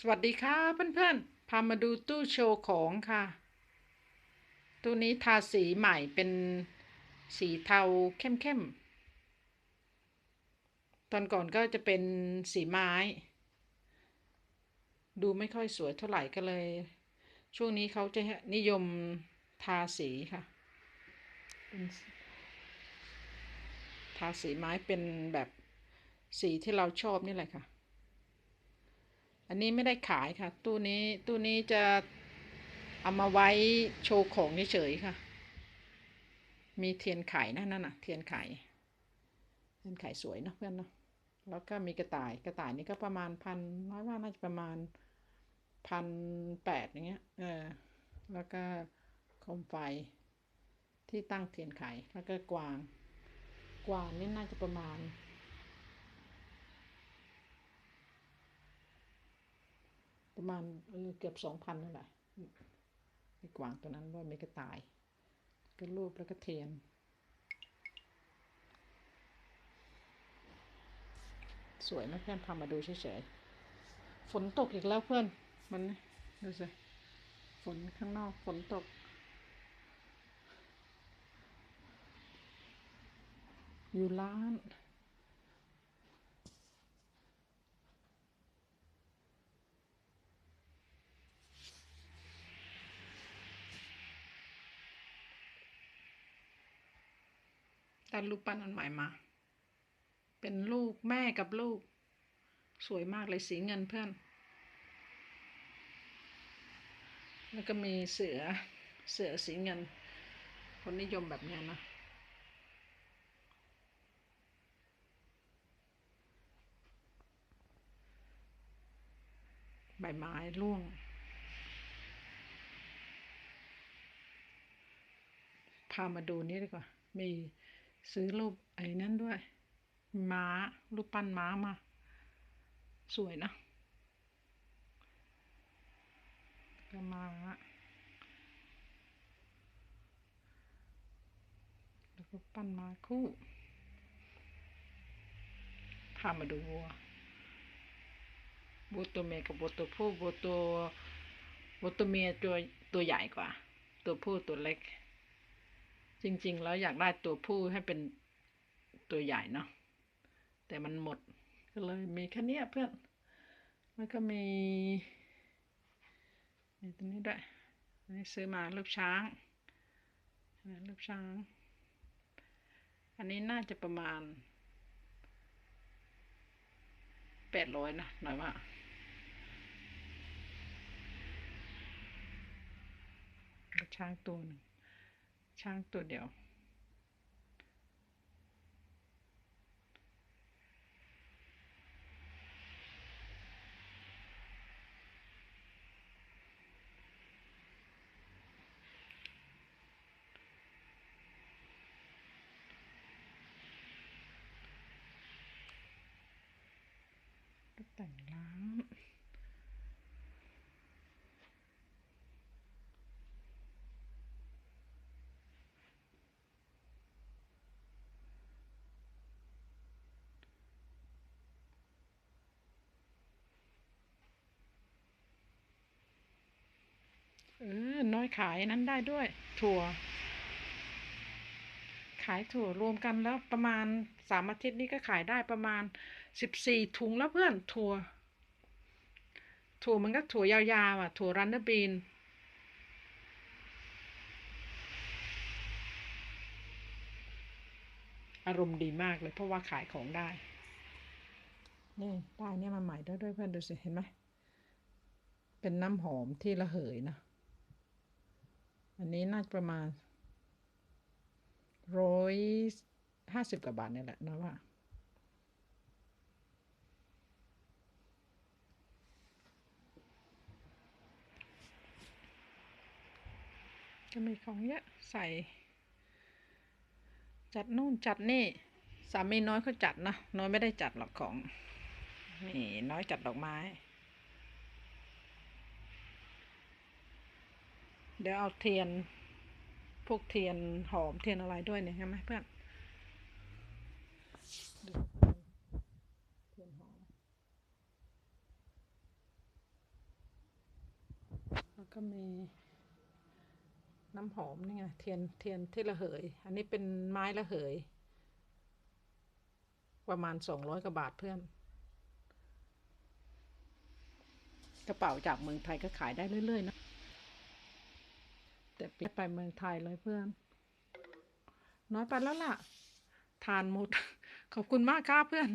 สวัสดีค่ะเพื่อนๆ พามาดูตู้โชว์ของค่ะ ตู้นี้ทาสีใหม่เป็นสีเทาเข้มๆ ตอนก่อนก็จะเป็นสีไม้ ดูไม่ค่อยสวยเท่าไหร่ก็เลย ช่วงนี้เขาจะนิยมทาสีค่ะ ทาสีไม้เป็นแบบสีที่เราชอบนี่แหละค่ะ อันนี้ไม่ได้ขายค่ะ ตู้นี้ตู้นี้จะเอามาไว้โชว์ของเฉยๆค่ะ มีเทียนไขนะนั่นน่ะ เทียนไขเทียนไขสวยเนอะเพื่อนเนาะแล้วก็มีกระต่ายกระต่ายนี่ก็ประมาณพันน้อยว่าน่าจะประมาณพันแปดอย่างเงี้ยเออแล้วก็โคมไฟที่ตั้งเทียนไขแล้วก็กวาง กวางนี่น่าจะประมาณ ประมาณเกือบสองพันนั่นแหละไอ้กวางตัวนั้นว่ามีกระต่าย ก็รูปแล้วก็เทียนสวยไหมเพื่อนพามาดูเฉยๆ ฝนตกอีกแล้วเพื่อน มันดูสิ ฝนข้างนอกฝนตก อยู่ร้าน ตัดรูปปั้นอันใหม่มา เป็นลูกแม่กับลูก สวยมากเลยสีเงินเพื่อน แล้วก็มีเสือ เสือสีเงิน คนนิยมแบบนี้นะใบไม้ร่วง พามาดูนี่ดีกว่า มี ซื้อรูปไอ้นั่นด้วย ม้า รูปปั้นม้ามา สวยนะก็ม้า แล้วก็ปั้นม้าคู่พามาดูวัววัวตัวเมียกับวัวตัวผู้วัวตัววัวตัวเมียตัวตัวใหญ่กว่า ตัวผู้ตัวเล็ก จริง ๆ แล้วอยากได้ตัวผู้ให้เป็นตัวใหญ่เนาะแต่มันหมดก็เลยมีแค่นี้เพื่อนแล้วก็มีมีตัวนี้ด้วยนนี้ซื้อมารูปช้างนะรูปช้าง อันนี้น่าจะประมาณแปดร้อยนะหน่อยว่าช้างตัวหนึ่ง ช้างตัวเดียวก็แต่ ออน้อยขายนั้นได้ด้วย ถั่ว ขายถั่วรวมกันแล้วประมาณสามอาทิตย์นี้ก็ขายได้ประมาณสิบสี่ถุงแล้วเพื่อนถั่ว ถั่วมันก็ถั่วยาวๆอะ ถั่วรันเดอร์บีนอารมณ์ดีมากเลยเพราะว่าขายของได้ นี่ได้เนี่ยมาใหม่ด้วยด้วยเพื่อนดูสิ เห็นไหม เป็นน้ำหอมที่ระเหยนะ อันนี้น่าจะประมาณร้อยห้าสิบกว่าบาทเนี่ยแหละนะว่าก็มีของเยอะใส่ จัดนู่นจัดนี่สามีน้อยเขาจัดนะ น้อยไม่ได้จัดหรอกของ นี่น้อยจัดดอกไม้ เดี๋ยวเอาเทียน พวกเทียนหอมเทียนอะไรด้วยเนี่ยใช่ไหมเพื่อนเทียนหอมก็มีน้ำหอมนี่ไงเทียนเทียนที่ระเหย อันนี้เป็นไม้ระเหย ประมาณสองร้อยกว่าบาทเพื่อน กระเป๋าจากเมืองไทยก็ขายได้เรื่อย ๆ นะ แต่ไปเมืองไทยเลยเพื่อน น้อยไปแล้วล่ะ ทานหมด ขอบคุณมากค่ะเพื่อน